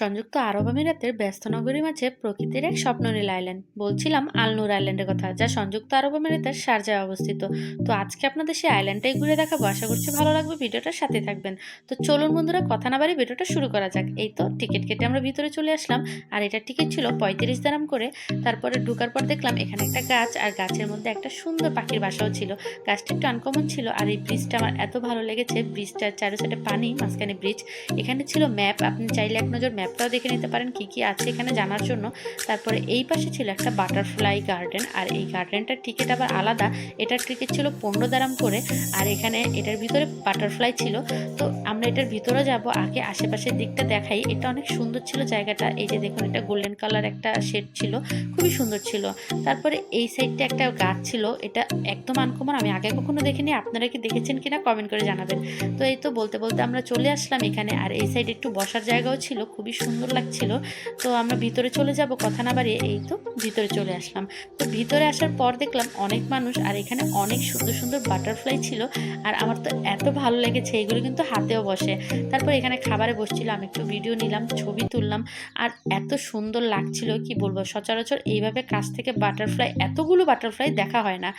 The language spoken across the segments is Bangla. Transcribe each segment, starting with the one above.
সংযুক্ত আরব আমিরাতের ব্যস্ত নগরীর মাঝে প্রকৃতির এক স্বপ্ননীল আইল্যান্ড বলছিলাম আলনুর আইল্যান্ডের কথা যা সংযুক্ত আরব আমিরাতের শারজায় অবস্থিত। তো আজকে আপনাদের সেই আইল্যান্ডটাই ঘুরে দেখাবো। আশা করছি ভালো লাগবে ভিডিওটার সাথে থাকবেন। তো চলুন বন্ধুরা কথা না বাড়ি ভিডিওটা শুরু করা যাক। এই তো টিকিট কেটে আমরা ভিতরে চলে আসলাম। আর এটা টিকিট ছিল পঁয়ত্রিশ দারাম করে। তারপরে ঢুকার পর দেখলাম এখানে একটা গাছ আর গাছের মধ্যে একটা সুন্দর পাখির বাসাও ছিল। গাছটি একটু আনকমন ছিল আর এই ব্রিজটা আমার এত ভালো লেগেছে। ব্রিজটার চারো সাইডে পানি মাঝখানে ব্রিজ এখানে ছিল ম্যাপ আপনি চাইলে এক নজর ম্যাপটাও দেখে নিতে পারেন, কি কি আছে এখানে জানার জন্য। তারপরে এই পাশে ছিল একটা বাটারফ্লাই গার্ডেন আর এই গার্ডেনটার টিকিট আবার আলাদা। এটার টিকিট ছিল পনেরো দারাম করে, আর এখানে এটার ভিতরে বাটারফ্লাই ছিল। তো আমরা এটার ভিতরে যাব, আগে আশেপাশের দিকটা দেখাই। এটা অনেক সুন্দর ছিল জায়গাটা। এই যে দেখুন, এটা গোল্ডেন কালার একটা শেড ছিল। খুবই সুন্দর ছিল। তারপরে এই সাইডটা একটা গাছ ছিল। এটা একদম আনকমন আমি আগে কখনো দেখিনি। আপনারা কি দেখেছেন কিনা কমেন্ট করে জানাবেন। তো এই তো বলতে বলতে আমরা চলে আসলাম এখানে। আর এই সাইডে একটু বসার জায়গাও ছিল খুবই সুন্দর লাগছিল। তো আমরা ভিতরে চলে যাব, কথা না বাড়িয়ে এই তো ভিতরে চলে আসলাম। তো ভিতরে আসার পর দেখলাম অনেক মানুষ আর এখানে অনেক সুন্দর সুন্দর বাটারফ্লাই ছিল। আর আমার তো এত ভালো লেগেছে, এগুলো কিন্তু হাতেও বসে। তারপর এখানে খাবারে বসছিল, আমি একটু ভিডিও নিলাম, ছবি তুললাম। আর এত সুন্দর লাগছিল, কি বলব? সচরাচর এইভাবে কাছ থেকে বাটারফ্লাই, এতগুলো বাটারফ্লাই দেখা হয় না।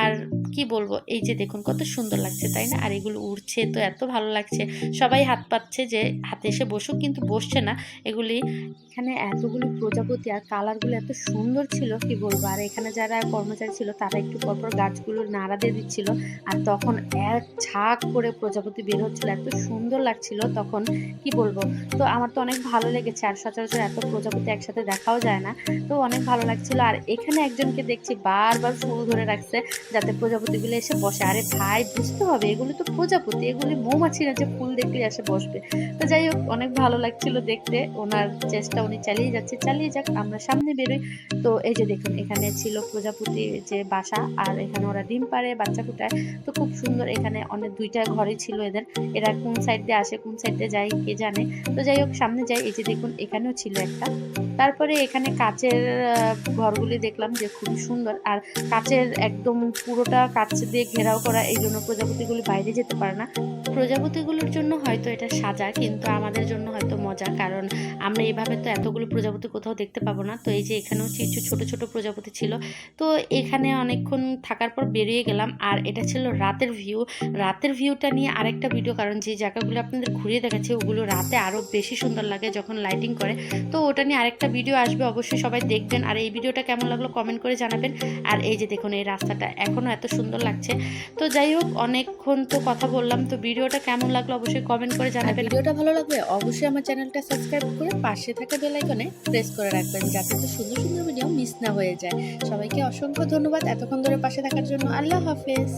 আর কি বলব? এই যে দেখুন, কত সুন্দর লাগছে, তাই না? আর এগুলো উড়ছে, তো এত ভালো লাগছে। সবাই হাত পাচ্ছে যে হাতে এসে বসুক, কিন্তু বসছে না। এগুলি এখানে এতগুলি প্রজাপতি আর কালারগুলো এত সুন্দর ছিল, কি বলব? আর এখানে যারা কর্মচারী ছিল, তারা একটু পরপর গাছগুলো নাড়া দিয়ে দিচ্ছিল। আর তখন এক ঝাঁক করে প্রজাপতি বের হচ্ছিল, এত সুন্দর লাগছিল তখন, কি বলব? তো আমার তো অনেক ভালো লেগেছে, আর সচরাচর এত প্রজাপতি একসাথে দেখাও যায় না। তো অনেক ভালো লাগছিল। আর এখানে একজনকে দেখছি বারবার ফুল ধরে রাখছে, যাতে প্রজাপতিগুলো এসে বসে। আরে ভাই, বুঝতে হবে, এগুলো তো প্রজাপতি, এগুলি মৌমাছি না যে ফুল দেখলে এসে বসবে। তো যাই হোক, অনেক ভালো লাগছিল দেখতে। ওনার চেষ্টা উনি চালিয়ে যাচ্ছে, চালিয়ে যাক, আমরা সামনে বেরোই। তো এই যে দেখুন, এখানে ছিল প্রজাপতির যে বাসা, আর এখানে ওরা ডিম পারে বাচ্চা ফুটায় তো খুব সুন্দর এখানে অনেক দুইটা ঘরে ছিল এদের। এরা কোন সাইড দিয়ে আসে, কোন সাইড দিয়ে যায়, কে জানে। তো যাই হোক, সামনে যাই, এই যে দেখুন, এখানেও ছিল একটা। তারপরে এখানে কাচের ঘরগুলি দেখলাম যে খুবই সুন্দর। আর কাচের একদম পুরোটা কাচ দিয়ে ঘেরাও করা, এই জন্য প্রজাপতিগুলি বাইরে যেতে পারে না। প্রজাপতিগুলোর জন্য হয়তো এটা সাজা, কিন্তু আমাদের জন্য হয়তো মজা, কারণ আমরা এইভাবে তো এতগুলো প্রজাপতি কোথাও দেখতে পাবো না। তো এই যে এখানেও কিছু ছোট ছোট প্রজাপতি ছিল। তো এখানে অনেকক্ষণ থাকার পর বেরিয়ে গেলাম। আর এটা ছিল রাতের ভিউ। রাতের ভিউটা নিয়ে আরেকটা ভিডিও কারণ যে জায়গাগুলো আপনাদের ঘুরিয়ে দেখাচ্ছে ওগুলো রাতে আরও বেশি সুন্দর লাগে যখন লাইটিং করে। তো ওটা নিয়ে আরেকটা ভিডিও আসবে অবশ্যই সবাই দেখবেন। আর এই ভিডিওটা কেমন লাগল কমেন্ট করে জানাবেন। আর এই যে দেখুন এই রাস্তাটা এখনও এত সুন্দর লাগছে। তো যাই হোক অনেকক্ষণ তো কথা বললাম। তো ভিডিওটা কেমন লাগল অবশ্যই কমেন্ট করে জানাবেন। ভিডিওটা ভালো লাগবে অবশ্যই আমার চ্যানেলটা সাবস্ক্রাইব করে পাশে থাকা বেল আইকনে প্রেস করে রাখবেন, যাতে তো সুন্দর সুন্দর ভিডিও মিস না হয়ে যায়। সবাইকে অসংখ্য ধন্যবাদ এতক্ষণ ধরে পাশে থাকার জন্য। আল্লাহ হাফেজ।